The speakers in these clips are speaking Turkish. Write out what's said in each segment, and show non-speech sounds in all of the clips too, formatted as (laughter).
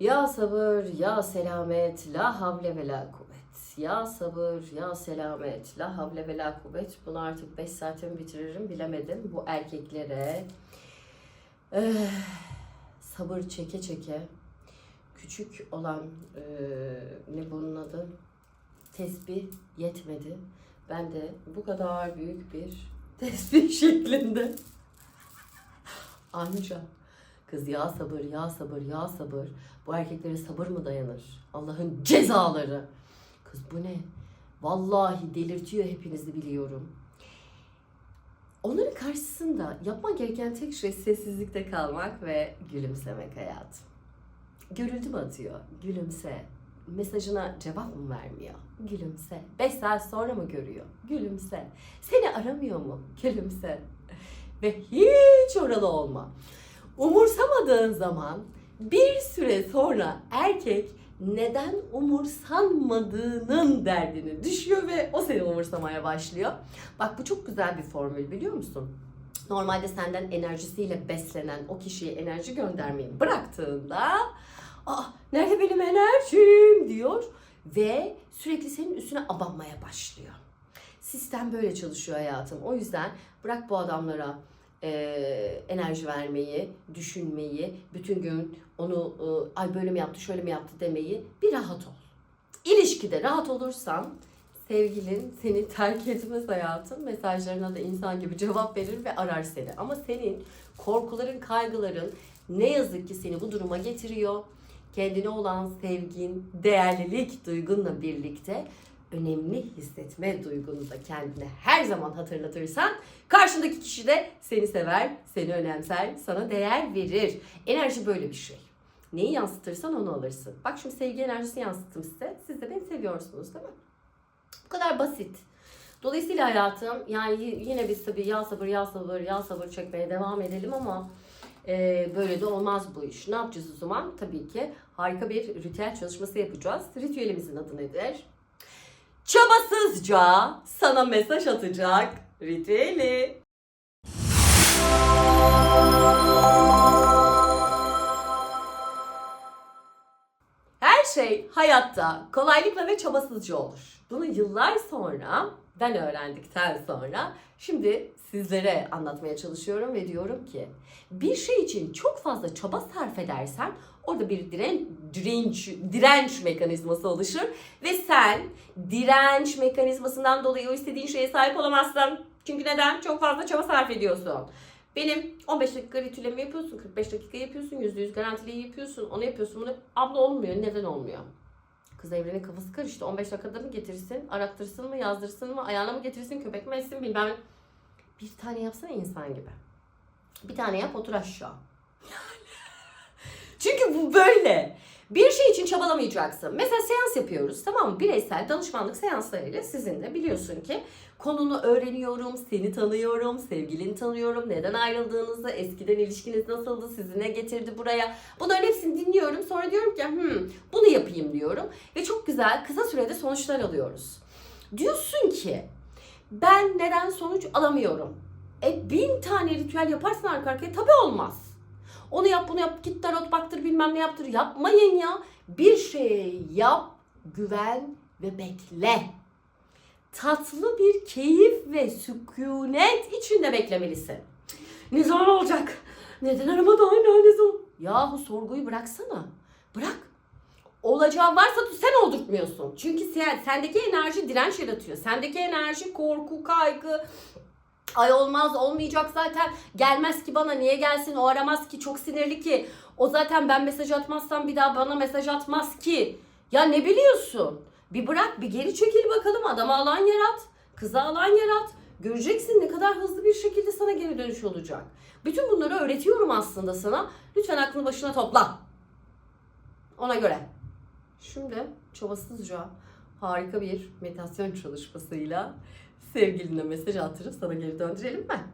Ya sabır, ya selamet, la havle ve la kuvvet. Ya sabır, ya selamet, la havle ve la kuvvet. Bunu artık 5 saate mi bitiririm bilemedim. Bu erkeklere eh, sabır çeke çeke küçük olan eh, ne bunun adı tesbih yetmedi. Ben de bu kadar büyük bir (laughs) tesbih şeklinde (laughs) anca kız ya sabır ya sabır ya sabır bu erkeklere sabır mı dayanır? Allah'ın cezaları. Kız bu ne? Vallahi delirtiyor hepinizi biliyorum. Onların karşısında yapman gereken tek şey sessizlikte kalmak ve gülümsemek hayatım. Görüldü mü atıyor? Gülümse. Mesajına cevap mı vermiyor? Gülümse. 5 saat sonra mı görüyor? Gülümse. Seni aramıyor mu? Gülümse. Ve hiç oralı olma. Umursamadığın zaman bir süre sonra erkek neden umursanmadığının derdini düşüyor ve o seni umursamaya başlıyor. Bak bu çok güzel bir formül biliyor musun? Normalde senden enerjisiyle beslenen o kişiye enerji göndermeyi bıraktığında ah nerede benim enerjim diyor ve sürekli senin üstüne abanmaya başlıyor. Sistem böyle çalışıyor hayatım. O yüzden bırak bu adamlara e, enerji vermeyi, düşünmeyi, bütün gün onu e, ay böyle mi yaptı, şöyle mi yaptı demeyi bir rahat ol. İlişkide rahat olursan sevgilin seni terk etmez hayatım. Mesajlarına da insan gibi cevap verir ve arar seni. Ama senin korkuların, kaygıların ne yazık ki seni bu duruma getiriyor. Kendine olan sevgin, değerlilik duygunla birlikte önemli hissetme duygunu da kendine her zaman hatırlatırsan karşındaki kişi de seni sever, seni önemser, sana değer verir. Enerji böyle bir şey. Neyi yansıtırsan onu alırsın. Bak şimdi sevgi enerjisi yansıttım size. Siz de beni seviyorsunuz değil mi? Bu kadar basit. Dolayısıyla hayatım yani yine biz tabii ya sabır ya sabır ya sabır çekmeye devam edelim ama e, böyle de olmaz bu iş. Ne yapacağız o zaman? Tabii ki harika bir ritüel çalışması yapacağız. Ritüelimizin adı nedir? Çabasızca sana mesaj atacak ritüeli. Her şey hayatta kolaylıkla ve çabasızca olur. Bunu yıllar sonra ben öğrendikten sonra şimdi sizlere anlatmaya çalışıyorum ve diyorum ki bir şey için çok fazla çaba sarf edersen orada bir diren, direnç, direnç mekanizması oluşur ve sen direnç mekanizmasından dolayı o istediğin şeye sahip olamazsın. Çünkü neden? Çok fazla çaba sarf ediyorsun. Benim 15 dakika ritüelimi yapıyorsun, 45 dakika yapıyorsun, %100 garantili yapıyorsun, onu yapıyorsun, bunu abla olmuyor. Neden olmuyor? Kız evrenin kafası karıştı. 15 dakikada mı getirsin, arattırsın mı, yazdırsın mı, ayağına mı getirsin, köpek mi etsin bilmem. Bir tane yapsana insan gibi. Bir tane yap otur aşağı. (laughs) Çünkü bu böyle. Bir şey için çabalamayacaksın. Mesela seans yapıyoruz tamam mı? Bireysel danışmanlık seanslarıyla sizinle biliyorsun ki konunu öğreniyorum, seni tanıyorum, sevgilini tanıyorum, neden ayrıldığınızı, eskiden ilişkiniz nasıldı, sizi ne getirdi buraya. Bunların hepsini dinliyorum. Sonra diyorum ki hmm, bunu yapayım diyorum. Ve çok güzel kısa sürede sonuçlar alıyoruz. Diyorsun ki ben neden sonuç alamıyorum? E bin tane ritüel yaparsın arka arkaya tabii olmaz. Onu yap bunu yap git tarot baktır bilmem ne yaptır yapmayın ya. Bir şey yap güven ve bekle. Tatlı bir keyif ve sükunet içinde beklemelisin. Ne zaman olacak? Neden aramadı hala ne zaman? Yahu sorguyu bıraksana. Bırak. Olacağı varsa sen oldurtmuyorsun. Çünkü sen, sendeki enerji direnç yaratıyor. Sendeki enerji korku, kaygı, Ay olmaz olmayacak zaten. Gelmez ki bana niye gelsin? O aramaz ki çok sinirli ki. O zaten ben mesaj atmazsam bir daha bana mesaj atmaz ki. Ya ne biliyorsun? Bir bırak bir geri çekil bakalım. Adama alan yarat kıza alan yarat. Göreceksin ne kadar hızlı bir şekilde sana geri dönüş olacak. Bütün bunları öğretiyorum aslında sana. Lütfen aklını başına topla. Ona göre. Şimdi çabasızca harika bir meditasyon çalışmasıyla sevgiline mesaj attırıp sana geri döndürelim mi?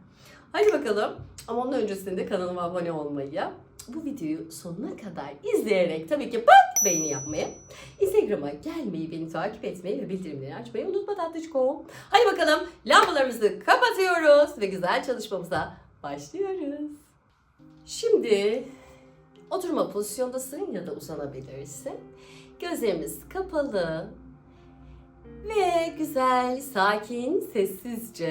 Hadi bakalım. Ama onun öncesinde kanalıma abone olmayı, bu videoyu sonuna kadar izleyerek tabii ki pat beğeni yapmayı, Instagram'a gelmeyi, beni takip etmeyi ve bildirimleri açmayı unutma tatlışkom. Hadi bakalım lambalarımızı kapatıyoruz ve güzel çalışmamıza başlıyoruz. Şimdi Oturma pozisyondasın ya da uzanabilirsin. Gözlerimiz kapalı. Ve güzel, sakin, sessizce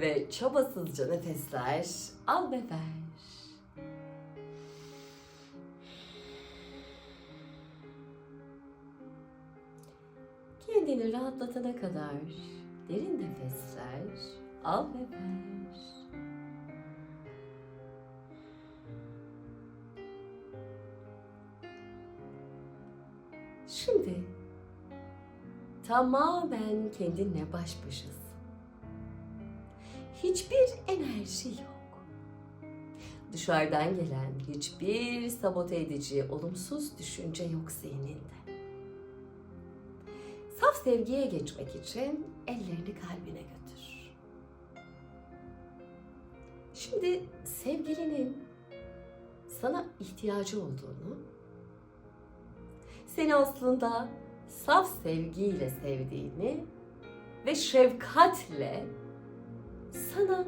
ve çabasızca nefesler al ve ver. Kendini rahatlatana kadar derin nefesler al ve ver. Tamamen kendinle baş başasın. Hiçbir enerji yok. Dışarıdan gelen hiçbir sabote edici, olumsuz düşünce yok zihninde. Saf sevgiye geçmek için ellerini kalbine götür. Şimdi sevgilinin sana ihtiyacı olduğunu, seni aslında saf sevgiyle sevdiğini ve şefkatle sana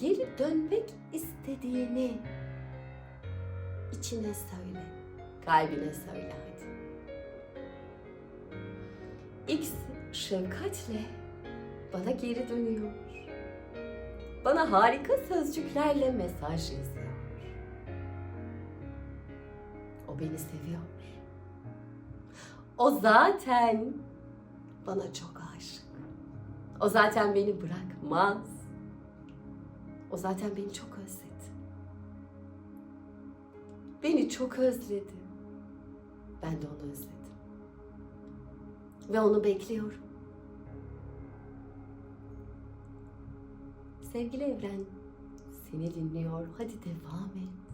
geri dönmek istediğini içine söyle, kalbine söyle hadi. X şefkatle bana geri dönüyor. Bana harika sözcüklerle mesaj yazıyor. O beni seviyor. O zaten bana çok aşık. O zaten beni bırakmaz. O zaten beni çok özledi. Beni çok özledi. Ben de onu özledim. Ve onu bekliyorum. Sevgili evren, seni dinliyor. Hadi devam et.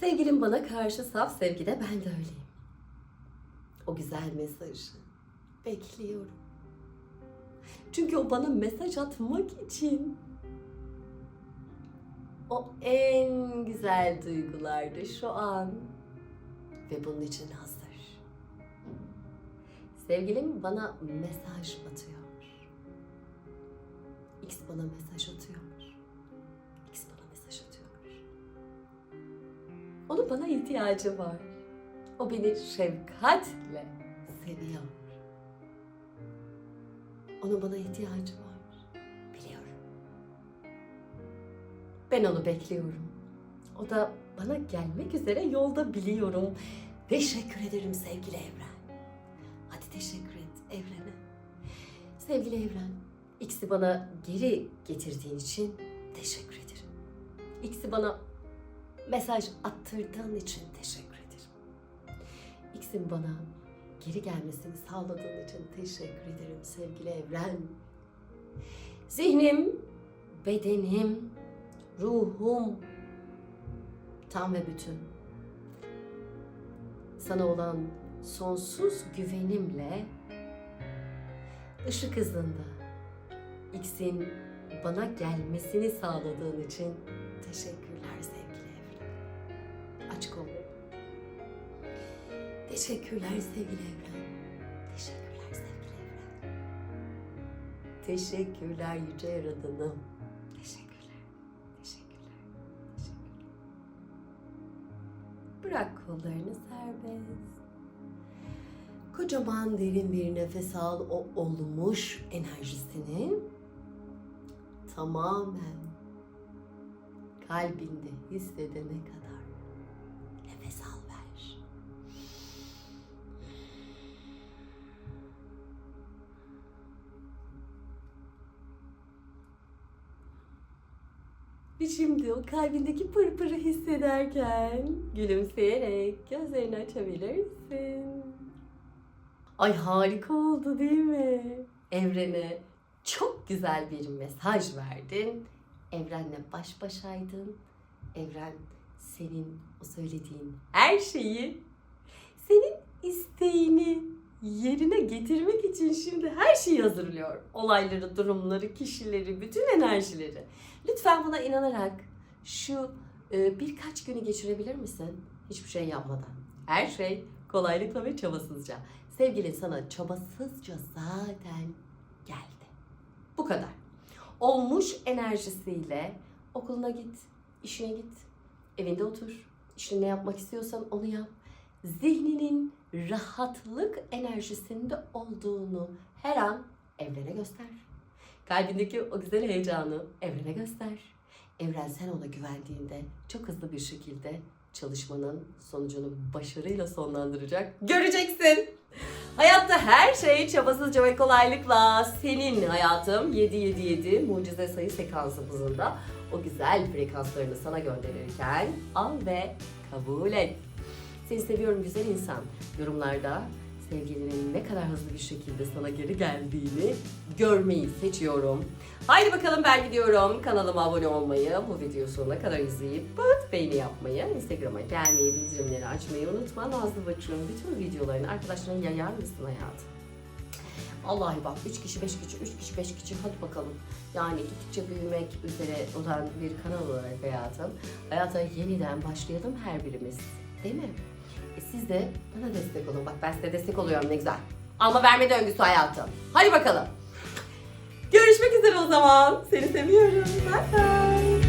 Sevgilim bana karşı saf sevgide ben de öyleyim. O güzel mesajı bekliyorum. Çünkü o bana mesaj atmak için o en güzel duygularda şu an ve bunun için hazır. Sevgilim bana mesaj atıyor. X bana mesaj atıyor. Onun bana ihtiyacı var. O beni şefkatle seviyor. Onun bana ihtiyacı var. Biliyorum. Ben onu bekliyorum. O da bana gelmek üzere yolda biliyorum. Teşekkür ederim sevgili evren. Hadi teşekkür et evrene. Sevgili evren, X'i bana geri getirdiğin için teşekkür ederim. X'i bana mesaj attırdığın için teşekkür ederim. X'in bana geri gelmesini sağladığın için teşekkür ederim sevgili evren. Zihnim, bedenim, ruhum tam ve bütün. Sana olan sonsuz güvenimle ışık hızında X'in bana gelmesini sağladığın için sevgili evren. Aç kollarını. Teşekkürler sevgili evren. Teşekkürler sevgili evren. Teşekkürler yüce yaradanım. Teşekkürler. Teşekkürler. Teşekkürler. Bırak kollarını serbest. Kocaman derin bir nefes al o olmuş enerjisini tamamen kalbinde hissedene kadar nefes al ver. Ve şimdi o kalbindeki pırpırı hissederken gülümseyerek gözlerini açabilirsin. Ay harika oldu değil mi? Evrene çok güzel bir mesaj verdin. Evrenle baş başaydın. Evren senin o söylediğin her şeyi, senin isteğini yerine getirmek için şimdi her şeyi hazırlıyor. Olayları, durumları, kişileri, bütün enerjileri. Lütfen buna inanarak şu e, birkaç günü geçirebilir misin? Hiçbir şey yapmadan. Her şey kolaylıkla ve çabasızca. Sevgilin sana çabasızca zaten geldi. Bu kadar. Olmuş enerjisiyle okuluna git, işine git, Evinde otur. İşte ne yapmak istiyorsan onu yap. Zihninin rahatlık enerjisinde olduğunu her an evrene göster. Kalbindeki o güzel heyecanı evrene göster. Evren sen ona güvendiğinde çok hızlı bir şekilde çalışmanın sonucunu başarıyla sonlandıracak. Göreceksin. Hayatta her şey çabasızca ve kolaylıkla senin hayatım 777 mucize sayı sekansımızında o güzel frekanslarını sana gönderirken al ve kabul et. Seni seviyorum güzel insan. Yorumlarda sevgilinin ne kadar hızlı bir şekilde sana geri geldiğini görmeyi seçiyorum. Haydi bakalım ben gidiyorum. Kanalıma abone olmayı, bu videoyu sonuna kadar izleyip pıt beğeni yapmayı, Instagram'a gelmeyi, bildirimleri açmayı unutma. Nazlı Bacı'nın bütün videolarını arkadaşlarına yayar mısın hayatım? Vallahi bak 3 kişi 5 kişi 3 kişi 5 kişi hadi bakalım. Yani gittikçe büyümek üzere olan bir kanal olarak hayatım. Hayata yeniden başlayalım her birimiz. Değil mi? E siz de bana destek olun. Bak ben size destek oluyorum ne güzel. Alma verme döngüsü hayatım. Hadi bakalım. Görüşmek üzere o zaman. Seni seviyorum. Bye bye.